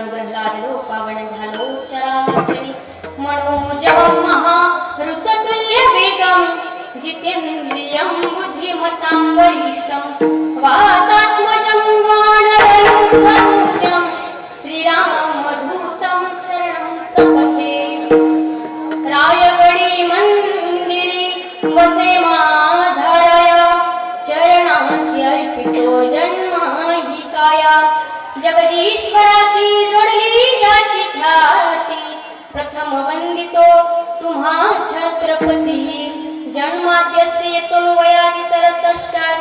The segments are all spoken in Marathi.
जाणू पावन झालो चराचरी मनोजव महा ऋततुल्य वेगम जितेंद्रियम बुद्धिमतां वरिष्ठं. वाता तो तुम्हा छत्रपती जन्माद्यस्य तुन्वयादितरतश्चात्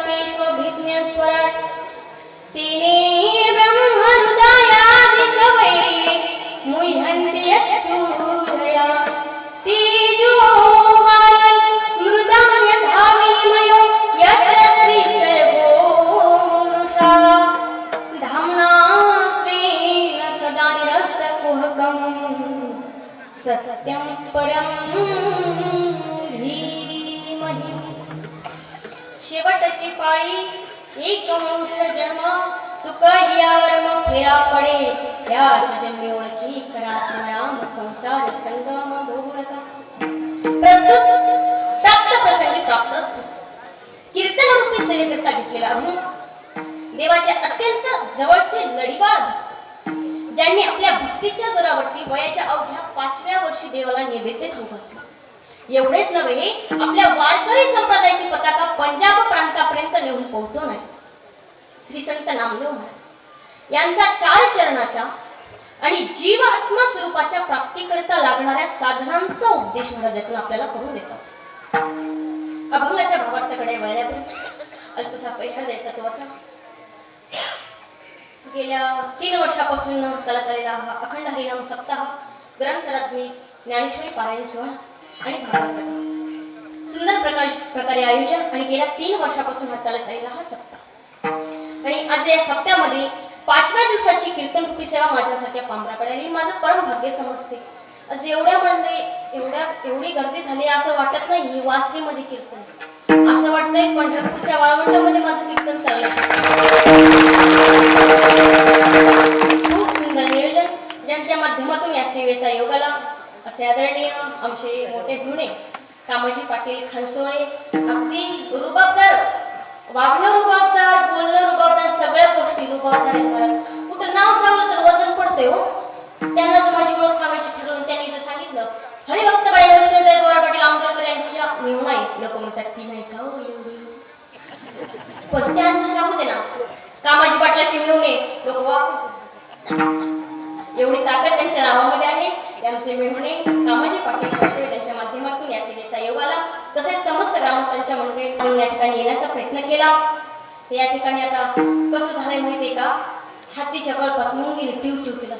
पाळी. एक मनुष्य जन्म चुक हियावर मग फेरा पडे. या जन्मी ओळखी करा राम संसार संगम भोगळका प्रस्तुत प्राप्त प्रसंगी प्राप्त असतो. कीर्तन रूपी सेवेकरता घेतलेला अनुभव देवाचे अत्यंत जवळचे लढीवाळ ज्यांनी आपल्या भक्तीच्या जोरावरती वयाच्या अवघ्या पाचव्या वर्षी देवाला नैवेद्य खाऊ घातला एवढेच नव्हे आपल्या वारकरी संप्रदायाची पताका पंजाब प्रांतापर्यंत नेऊन पोहोचवणार. श्री संत नामदेव महाराज यांचा चार चरणाचा आणि जीव आत्मा स्वरूपाच्या प्राप्तीकरिता लागणाऱ्या साधनांचा उपदेश महाराजातून आपल्याला करून देतात. अभंगाच्या भावार्थाकडे वळल्यावर अल्पसा परिहार द्यायचा तो असा. गेल्या तीन वर्षापासून चालत आलेला हा अखंड हरिनाम सप्ताह ग्रंथरात्मी ज्ञानेश्वरी पारायण सोहळा. आणि सुंदर प्रकार प्रकारे आयोजन आणि गेल्या तीन वर्षापासून हा चालत राहिला हा सप्ताह. आणि आज या सप्त्यामध्ये पाचव्या दिवसाची कीर्तन रूपी सेवा माझ्यासारख्या पांबराकडे आली माझं परम भाग्य समजते. आज एवढ्या म्हणजे एवढ्या एवढी गर्दी झाली असं वाटत नाही वासरीमध्ये कीर्तन. असं वाटतंय पंढरपूरच्या वाळवंटामध्ये माझं कीर्तन चाललंय. खूप सुंदर नियोजन. ज्यांच्या माध्यमातून या सेवेचा योगाला असे आदरणीय आमचे मोठे भुणे कामाजी पाटील खणसोळे अगदी रुबाबदार वागणं रुबाबदार बोलणं रुबाबदार सगळ्या गोष्टी रुबाबदार आहेत. कुठं नाव सांगलं तर वजन पडते हो. त्यांना जर माझी ओळख सांगायची ठरवून त्यांनी जर सांगितलं हरिभक्तबाई कृष्णदेव पवार पाटील आंबेडकर यांच्या मिळून आहे. लोक म्हणतात ती नाही का हो पण त्यांचं सांगू दे ना कामाजी पाटलाची मिळवणे लोक हो. एवढी ताकद त्यांच्या नावामध्ये आहे. त्यांचे मिळवणे कामाजी पाटील खडसे त्यांच्या माध्यमातून या सेवेचा योग आला. तसेच समस्त ग्रामस्थांच्या मंडळी या ठिकाणी येण्याचा प्रयत्न केला. तर या ठिकाणी आता कसं झालंय माहितीये का? हातीच्या कळपात मुंगीने टिव टिव केलं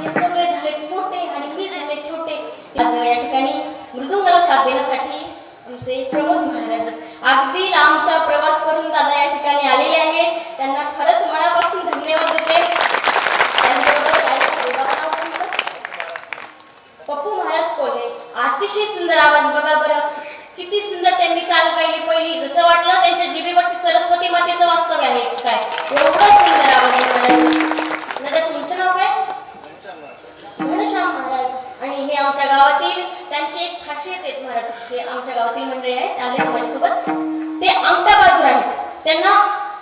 हे सगळे झाले मोठे आणि मी झाले छोटे. या ठिकाणी मृदुंगाला साथ देण्यासाठी आमचे प्रमोद महाराज अगदी लांबचा प्रवास करून दादा या ठिकाणी आलेले आहेत त्यांना खरंच मनापासून धन्यवाद देते त्याचबरोबर काय देवाचं नाव कोणतं? पप्पू महाराज कोल्हे अतिशय सुंदर आवाज. बघा बरं. किती सुंदर त्यांनी चाल पाहिली. पहिली जसं वाटलं त्यांच्या जीवेवरती सरस्वती मातेचं वास्तव्य आहे. काय? एवढं सुंदर आवाज दादा तुमचं नाव काय? घनश्याम महाराज. आणि हे आमच्या गावातील त्यांची एक खासियत आहेत महाराज. ते आमच्या गावातील मंडळी आहेत. आले माझ्यासोबत. ते अंगठा बहादूर आहेत. त्यांना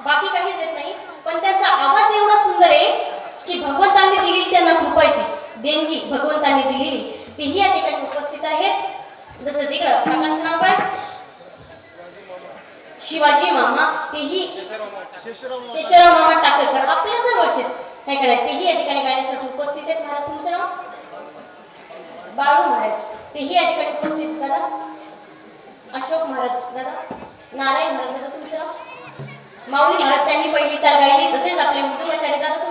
बाकी काहीच येत नाही पण त्यांचा आवाज एवढा सुंदर आहे की भगवंतांनी दिलेली त्यांना कृपा येते देणगी भगवंतांनी दिलेली. तेही या ठिकाणी उपस्थित आहेत. जसं तिकडं काकांचं नाव काय? शिवाजी मामा तेही शेषराव मामा टाकळकर आपल्या जवळचेच. काय करायचं? तेही या ठिकाणी गाण्यासाठी उपस्थित आहेत. महाराज तुमचं नाव? बाळू महाराज. तेही या ठिकाणी उपस्थित दादा? अशोक महाराज दादा? नारायण महाराज दादा तुमचं नाव? माऊली महाराज त्यांनी पहिली चाल गायली. तसेच आपले मृदुंगाचार्य दादा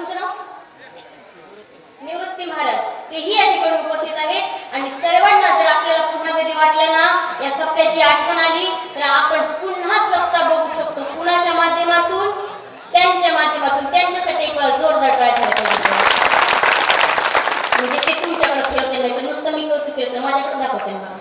निवृत्ती महाराज तेही या ठिकाणी उपस्थित आहेत आणि सर्वांना जर आपल्याला पुन्हा कधी वाटलं ना या सप्त्याची आठवण आली तर आपण पुन्हा सप्ता बघू शकतो. कुणाच्या माध्यमातून? त्यांच्या माध्यमातून. त्यांच्यासाठी एक वेळा जोरदार ट्राय म्हणजे ते तुमच्याकडे फिरवते नाही तर नुसतं मी कौतुक केलं तर माझ्याकडे दाखवते मला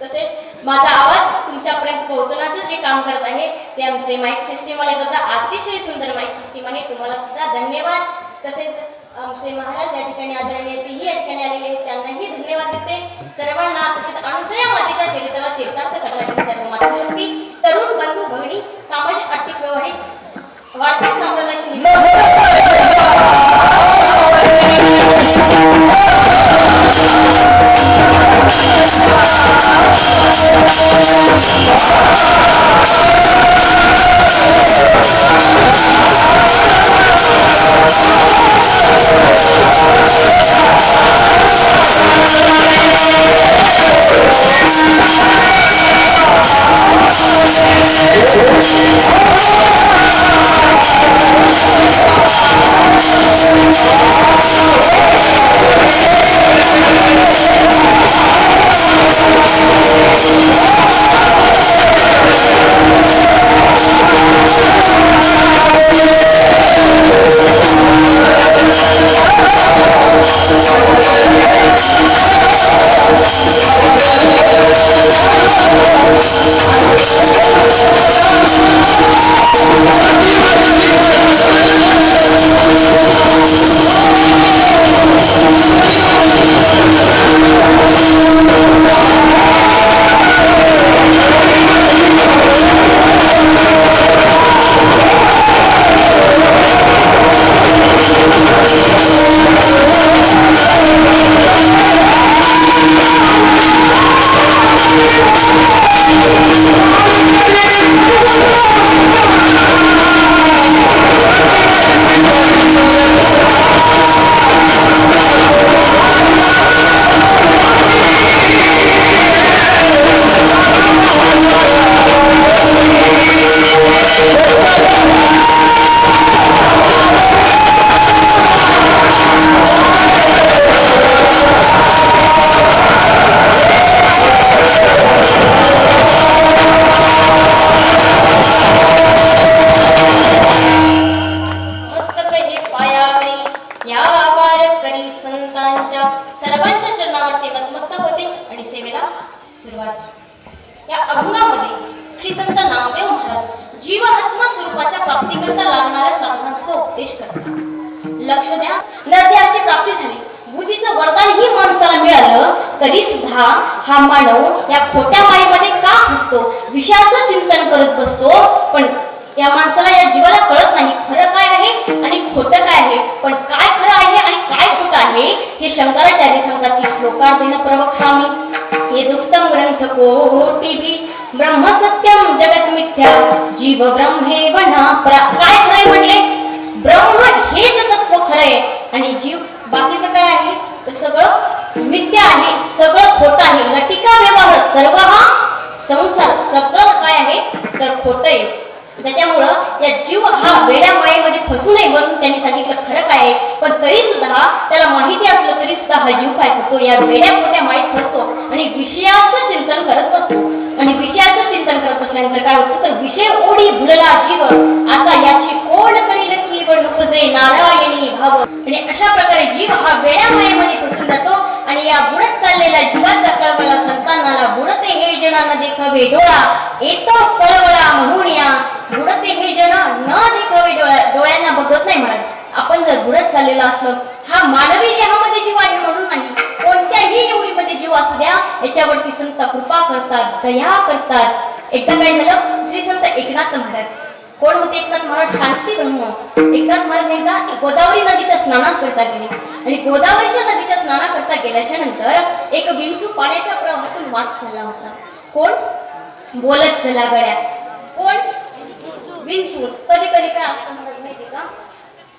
तसेच माझा आवाज तुमच्यापर्यंत पोहोचवण्याचं जे काम करत आहे ते आमचे माईक सिस्टीम वाले दादा अतिशय सुंदर माईक सिस्टीम आहे. तुम्हाला सुद्धा धन्यवाद. तसेच आमचे महाराज या ठिकाणी आदरणीय तेही या ठिकाणी आलेले आहेत. त्यांनाही धन्यवाद देते. सर्वांना तसेच अणुसया मातेच्या चरित्राला चरितार्थ करण्याची सर्व मातृशक्ती तरुण बंधू बहिणी सामाजिक आर्थिक व्यवहारिक वाढत्या साम्राज्याची निमित्त प्राप्ती झाली. बुद्धीचं वरदान ही माणसाला मिळालं तरी सुद्धा हा मानव या खोट्या मायेमध्ये का फसतो विषयाचं चिंतन करत बसतो. पण या माणसाला या जीवाला कळत नाही खरं काय आहे आणि खोटं काय आहे. पण काय खरं आहे आणि काय खोटं आहे हे शंकराचार्य सांगतात की श्लोकार्धेन प्रवक्ष्यामी. हे दुःखम ग्रंथ कोटिभी. ब्रह्म सत्यम जगत मिथ्या जीव ब्रह्मे वना काय खरंय म्हटले? ब्रह्म हेच तत्व खरंय आणि जीव बाकीचं काय आहे? तर सगळं मिथ्या आहे सगळं खोटं आहे. लटिका व्यवहार सर्व हा संसार सगळं काय आहे? तर खोटं आहे. त्याच्यामुळं या जीव हा वेड्या मायेमध्ये फसू नये म्हणून त्यांनी सांगितलं खरं काय आहे. पण तरी सुद्धा त्याला माहिती असलं तरी सुद्धा हा जीव काय करतो या वेड्या खोट्या मायेत फसतो आणि विषयाचं चिंतन करत बसतो. आणि विषयाचं चिंतन करत बसल्यानंतर काय होतं? तर विषय ओढी भुलला जीव आता याची कोण करील कीवड नुकसे नारायणी भाव. आणि अशा प्रकारे जीव हा वेड्या मायेमध्ये घुसून जातो आणि या बुडत चाललेल्या जीवाचा कळवळा संतानाला बुडते हे जन न देखावे डोळा येतो कळवळा म्हणून या बुडते हे जन न देखावे डोळ्या डोळ्यांना बघत नाही म्हणत. आपण जर बुडत चाललेलो असलो हा मानवी देहामध्ये जीव आहे म्हणून नाही. कोणत्याही एवढीमध्ये जीव असू द्या याच्यावरती संत कृपा करतात दया करतात. एकदा काय झालं? श्री संत एकनाथ महाराज. कोण होते एकनाथ महाराज? शांती ब्रह्म. एकनाथ महाराज एकदा गोदावरी नदीच्या स्नानात करता गेले. आणि गोदावरीच्या नदीच्या स्नाना करता गेल्याच्यानंतर एक विंचू पाण्याच्या प्रवाहातून वाद झाला होता. कोण? बोलत चला गड्या. कोण? विंचू. कधी कधी काय असतं महाराज माहिती का?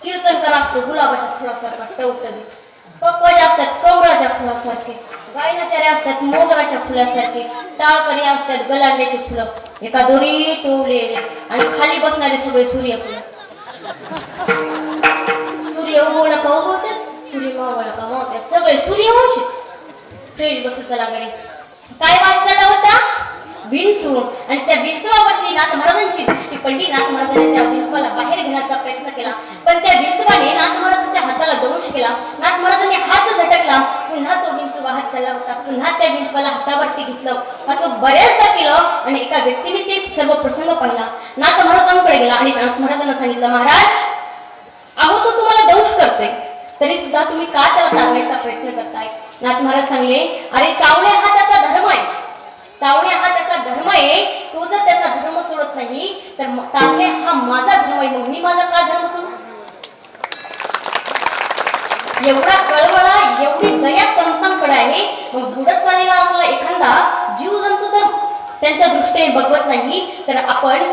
कीर्तन करा असतो गुलाबाच्या थोडासा टवटवी पप्पा असतात कमळाच्या फुलासारखे गायनाचारे असतात मोगराच्या फुलासारखे टाळकरी असतात गलांड्याची फुलं. एका दोरी उरलेले आणि खाली बसणारे सगळे सूर्य फुलं सूर्य उगवला का उगवतात सूर्य मावळला का मावतात सगळे सूर्य सूर्यवंशीच. फ्रेश बसत चला गडे काय वाट चालला होता विंचू. आणि त्या विंचवावरती नाथ महाराजांची दृष्टी पडली. नाथ महाराजांनी त्या विंचवाला बाहेर घेण्याचा प्रयत्न केला. पण त्या विंचवाने नाथ महाराजांच्या हाताला दंश केला. नाथ महाराजांनी हात झटकला. पुन्हा तो विंचू वाहत चालला होता. पुन्हा त्या विंचवाला हातावरती घेतलं. असं बऱ्याचदा केलं आणि एका व्यक्तीने ते सर्व प्रसंग पाहिला. नाथ महाराजांकडे गेला आणि नाथ महाराजांना सांगितलं महाराज अहो तो तुम्हाला दंश करतोय. तरी सुद्धा तुम्ही का त्याला चालवायचा प्रयत्न करताय? नाथ महाराज सांगले अरे चावणे हा त्याचा धर्म आहे. तावणे हा त्याचा धर्म आहे. तो जर त्याचा धर्म सोडत नाही तर तावणे हा माझा धर्म आहे. मग मी माझा का धर्म सोडू? एवढा कळवळा एवढी दया संतांकडे आहे. मग बुडत चाललेला असला एखादा जीव जंतू तर त्यांच्या दृष्टीने बघवत नाही. तर आपण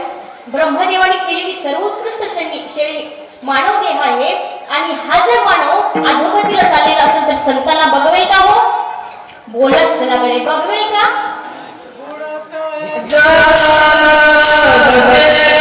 ब्रह्मदेवाने केलेली सर्वोत्कृष्ट श्रेणी श्रेणी मानव देह आहे. आणि हा जर मानव अधोगतीला चाललेला असेल तर संतांना बघवेल का हो? बोलत चलाकडे बघवेल का? बुडते हे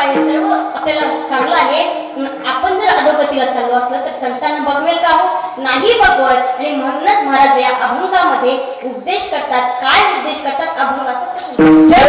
हात सर्व आपल्याला चांगलं आहे आपण जर अधोगतीला चालू असलं तर संतांना बघवेल का हो नाही बघवत आणि म्हणूनच महाराज या अभंगामध्ये उपदेश करतात काय उपदेश करतात अभंगाचा